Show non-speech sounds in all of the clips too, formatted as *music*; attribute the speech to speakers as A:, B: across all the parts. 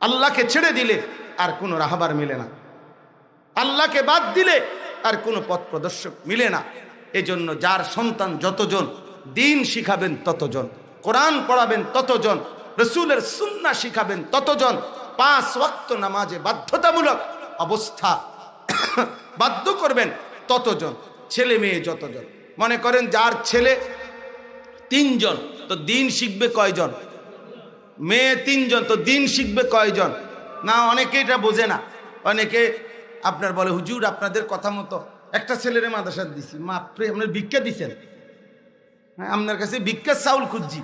A: আল্লাহকে ছেড়ে দিলে আর কোনো রাহাবার মিলে না। আল্লাহকে বাদ দিলে আর কোনো পথ প্রদর্শক মিলে না। এজন্য যার সন্তান যতজন, দিন শিখাবেন ততজন, কোরআন পড়াবেন ততজন, রসুলের সুন্না শিখাবেন ততজন, পাঁচ ওয়াক্ত নামাজে বাধ্যতামূলক অবস্থা *coughs* বাধ্য করবেন ততজন, ছেলে মেয়ে যতজন। মনে করেন যার ছেলে তিনজন, তো দিন শিখবে কয়জন? মেয়ে, তিনজন, তো দিন শিখবে কয়জন? না অনেকে এটা বোঝে না। অনেকে আপনার বলে, হুজুর, আপনাদের কথা মতো একটা ছেলের মাদ্রাসা দিছি। মা, আপনি আপনার ভিক্ষা দিছেন? হ্যাঁ আপনার কাছে ভিক্ষার চাউল খুঁজছি।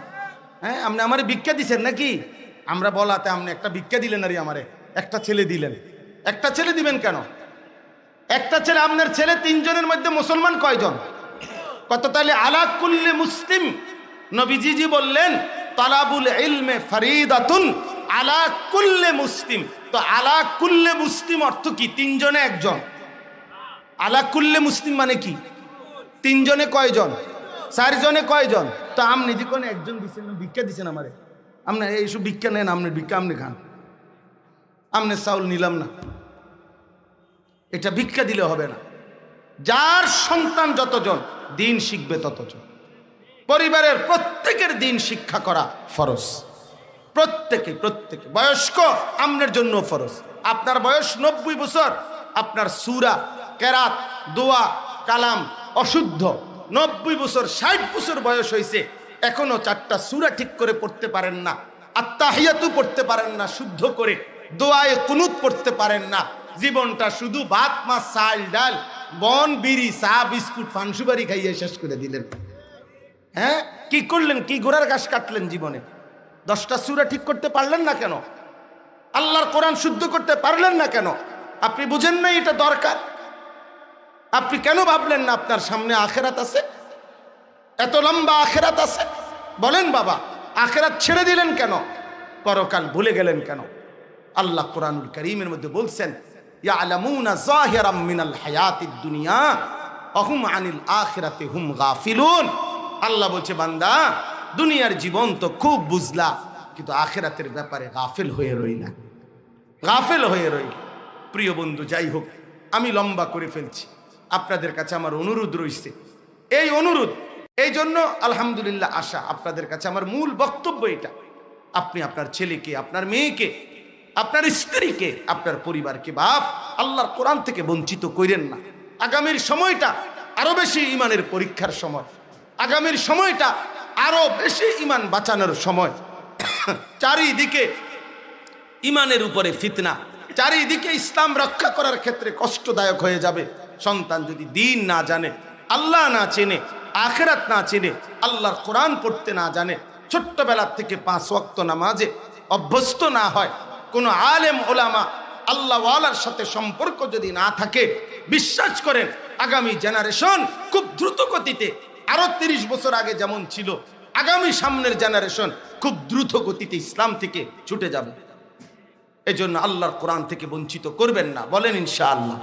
A: হ্যাঁ আপনি আমার ভিক্ষা দিছেন নাকি? আমরা বলাতে আপনি একটা ভিক্ষা দিলেন আরে আমারে, একটা ছেলে দিলেন। একটা ছেলে দিবেন কেন? একটা ছেলে, আপনার ছেলে তিনজনের মধ্যে মুসলমান কয়জন? কত তাহলে আলা কুল্লে মুসলিম? নবীজিজি বললেন তালাবুল ইলমে ফরিদাতুন আলা কুল্লে মুসলিম। তো আলা কুল্লে মুসলিম অর্থ কি? তিনজনে একজন। আলা কুল্লে মুসলিম মানে কি? তিনজনে কয়জন? চারজনে কয়জন? তো আপনি যে কোনো একজন দিচ্ছেন ভিক্ষা দিচ্ছেন আমারে। আপনার এইসব ভিক্ষা নেন আপনি ভিক্ষা আপনি খান। আমনে চাউল নিলাম না। এটা ভিক্ষা দিলে হবে না। যার সন্তান যতজন, দিন শিখবে ততজন। পরিবারের প্রত্যেকের দিন শিক্ষা করা ফরজ। প্রত্যেকে প্রত্যেকে। বয়স্ক, আমনের জন্য ফরজ। আপনার বয়স নব্বই বছর, আপনার সুরা, কেরাত, দোয়া, কালাম অশুদ্ধ। নব্বই বছর, ষাট বছর বয়স হয়েছে। এখনও চারটা সুরা ঠিক করে পড়তে পারেন না। আত্মাহিয়াতু পড়তে পারেন না, শুদ্ধ করে। দোয়ায় কুনুত পড়তে পারেন না। জীবনটা শুধু ভাত মাছ চাল, ডাল, বন, বিড়ি, চা, বিস্কুট, ফানসুবারি খাইয়ে শেষ করে দিলেন। হ্যাঁ? কি করলেন, কি ঘোড়ার গাছ কাটলেন জীবনে? দশটা সুরা ঠিক করতে পারলেন না কেন? আল্লাহর কোরআন শুদ্ধ করতে পারলেন না কেন? আপনি বুঝেন না এটা দরকার? আপনি কেন ভাবলেন না আপনার সামনে আখেরাত আছে? এত লম্বা আখেরাত আছে? বলেন বাবা, আখেরাত ছেড়ে দিলেন কেন? পরকাল ভুলে গেলেন কেন? আল্লাহ কোরআনুল করিমের মধ্যে বলছেন দুনিয়া, অহুম আনিল আখেরাতে হুম গাফিলুন। আল্লাহ বলছে, বান্দা, দুনিয়ার জীবন তো খুব বুঝলা, কিন্তু আখেরাতের ব্যাপারে গাফিল হয়ে রই না। গাফেল হয়ে রইল প্রিয় বন্ধু, যাই হোক, আমি লম্বা করে ফেলছি। আপনাদের কাছে আমার অনুরোধ রয়েছে এই অনুরোধ, এই জন্য আলহামদুলিল্লাহ আশা, আপনাদের কাছে আমার মূল বক্তব্য এটা। আপনি আপনার ছেলেকে, আপনার মেয়েকে, আপনার স্ত্রীকে, আপনার পরিবারকে বাপ, আল্লাহর কোরআন থেকে বঞ্চিত করেন না। আগামীর সময়টা আরও বেশি ইমানের পরীক্ষার সময়। আগামীর সময়টা আরও বেশি ইমান বাঁচানোর সময়। চারিদিকে ইমানের উপরে ফিতনা, চারিদিকে ইসলাম রক্ষা করার ক্ষেত্রে কষ্টদায়ক হয়ে যাবে। সন্তান যদি দিন না জানে, আল্লাহ না চেনে, আখেরাত না চেনে, আল্লাহর কোরআন পড়তে না জানে ছোট্টবেলার থেকে পাঁচ ওয়াক্ত নামাজে অভ্যস্ত না হয়, কোনো আলেম, ওলামা, আল্লাহওয়ালার সাথে সম্পর্ক যদি না থাকে, বিশ্বাস করেন, আগামী জেনারেশন খুব দ্রুত গতিতে আরও তিরিশ বছর আগে যেমন ছিল, আগামী সামনের জেনারেশন খুব দ্রুত গতিতে ইসলাম থেকে ছুটে যাবে। এজন্য আল্লাহর কোরআন থেকে বঞ্চিত করবেন না, বলেন ইনশাআল্লাহ।